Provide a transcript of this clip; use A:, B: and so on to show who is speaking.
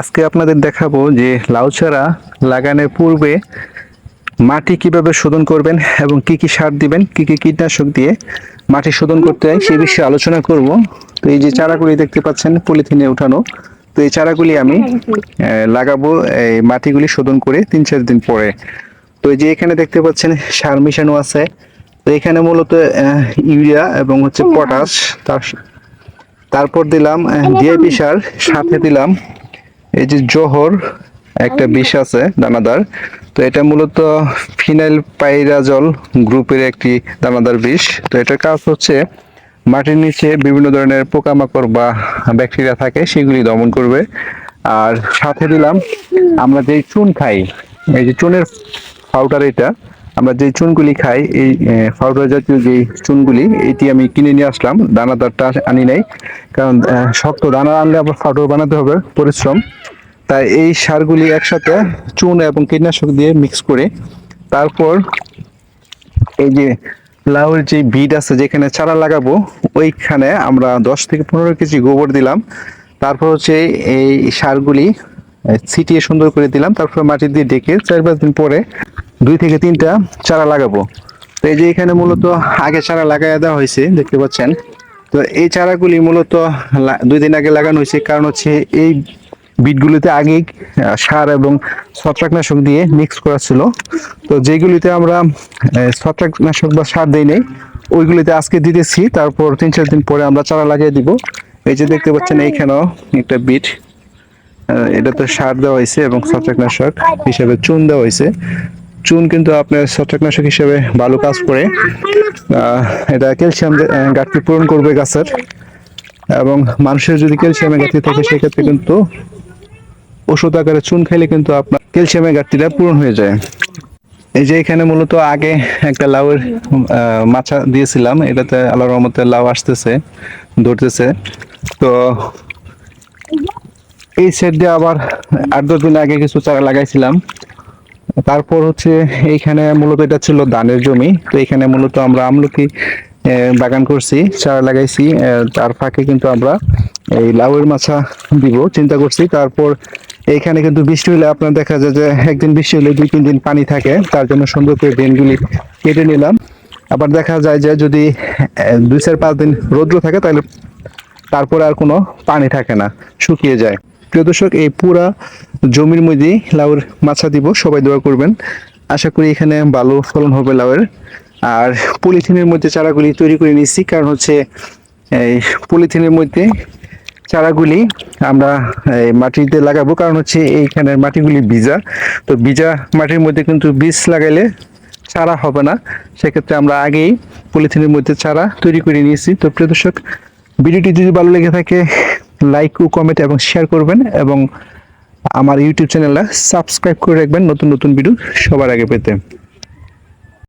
A: আজকে আপনাদের দেখাবো যে লাউ চারা লাগানোর পূর্বে মাটি কীভাবে শোধন করবেন এবং কি কি সার দিবেন, কি কি কীটনাশক দিয়ে মাটি শোধন করতে হয় সে বিষয়ে আলোচনা করব। তো এই যে চারাগুলি দেখতে পাচ্ছেন, পলিথিনে উঠানো তো এই চারাগুলি আমি লাগাবো, এই মাটিগুলি শোধন করে তিন চার দিন পরে। তো এই যে এখানে দেখতে পাচ্ছেন, সার মিশানো আছে। তো এখানে মূলত ইউরিয়া এবং হচ্ছে পটাশ, তার, তারপর দিলাম ডিএপি সার, সাথে দিলাম। এই যে জোহর একটা বিষ আছে দানাদার। তো এটা মূলত ফিনাইল পাইরাজল গ্রুপের একটি দানাদার বিষ। তো এটার কাজ হচ্ছে মাটির নিচে বিভিন্ন ধরনের পোকামাকড় বা ব্যাকটেরিয়া থাকে সেগুলি দমন করবে। আর সাথে দিলাম আমরা যে চুন খাই এই যে চুনের পাউডার এটা আমরা যে চুনগুলি খাই, এই পাউডার জাতীয় যে চুনগুলি, এটি আমি কিনে নিয়ে আসলাম। দানাদারটা আনি নাই। কারণ শক্ত দানা আনলে আবার পাউডার বানাতে হবে, পরিশ্রম। তাই এই সারগুলি একসাথে চুন এবং কীটনাশক দিয়ে মিক্স করে, তারপর এই যে লাউয়ের যে বিড আছে, যেখানে চারা লাগাবো, ওইখানে আমরা দশ থেকে পনেরো কেজি গোবর দিলাম। তারপর হচ্ছে এই সারগুলি ছিটিয়ে সুন্দর করে দিলাম। তারপর মাটি দিয়ে ডেকে চার পাঁচ দিন পরে দুই থেকে তিনটা চারা লাগাবো। তো এই যে এখানে মূলত আগে চারা লাগাই দেওয়া হয়েছে দেখতে পাচ্ছেন। তো এই চারাগুলি মূলত দুই দিন আগে লাগানো হয়েছে কারণ হচ্ছে এই বিটগুলিতে আহ, সার এবং ছত্রাকনাশক দিয়ে মিক্স করা ছিল। তো যেগুলিতে আমরা ছত্রাকনাশক বা সার দেই নেই ওইগুলিতে আজকে দিতেছি তারপর তিন চার দিন পরে আমরা চারা লাগিয়ে দিব। এই যে দেখতে পাচ্ছেন এইখানেও একটা বিট আহ, এটাতে সার দেওয়া হয়েছে এবং ছত্রাকনাশক হিসেবে চুন দেওয়া হয়েছে। চুন কিন্তু আপনার ছত্রাকনাশক হিসেবে ভালো কাজ করে। এটা ক্যালসিয়াম ঘাটতি পূরণ করবে গাছের। এবং মানুষের যদি ক্যালসিয়ামের ঘাটতি থাকে, সেক্ষেত্রে কিন্তু ওষুধ আকারে চুন খাইলে কিন্তু আপনার ক্যালসিয়ামের ঘাটতিটা পূরণ হয়ে যায়। এই যে এখানে মূলত আগে একটা লাউয়ের মাছা দিয়েছিলাম। এটাতে আল্লাহর রহমতে লাউ আসতেছে, ধরতেছে। তো এই সেট দিয়ে আবার আট দশ দিন আগে কিছু চারা লাগাইছিলাম। তারপর হচ্ছে এইখানে মূলত এটা ছিল ধানের জমি। তো এখানে মূলত আমরা আমলকি বাগান করছি, চারা লাগাইছি তার ফাঁকে কিন্তু আমরা এই লাউয়ের মাছা দিব, চিন্তা করছি। তারপর এইখানে কিন্তু বৃষ্টি হলে আপনার দেখা যায় যে একদিন বৃষ্টি হলে দুই, তিন দিন পানি থাকে, তার জন্য সুন্দর করে ড্রেনগুলি কেটে নিলাম। আবার দেখা যায় যে যদি দুই চার, পাঁচ দিন রৌদ্র থাকে তাহলে তারপরে আর কোনো পানি থাকে না, শুকিয়ে যায়। প্রিয় দর্শক, এই পুরা জমির মধ্যে লাউয়ের মাছা দিব, সবাই দোয়া করবেন। আশা করি এখানে ভালো ফলন হবে লাউয়ের। আর পলিথিনের মধ্যে চারাগুলি তৈরি করে নিয়েছি, কারণ হচ্ছে এই পলিথিনের মধ্যে চারাগুলি আমরা মাটিতে লাগাবো, কারণ হচ্ছে এইখানের মাটিগুলি ভিজা। তো ভিজা মাটির মধ্যে কিন্তু বীজ লাগাইলে চারা হবে না। সেক্ষেত্রে আমরা আগেই পলিথিনের মধ্যে চারা তৈরি করে নিয়েছি। তো প্রিয় দর্শক, ভিডিওটি যদি ভালো লেগে থাকে লাইক ও কমেন্ট এবং শেয়ার করবেন এবং আমার ইউটিউব চ্যানেলটা সাবস্ক্রাইব করে রাখবেন। নতুন নতুন ভিডিও সবার আগে পেতে।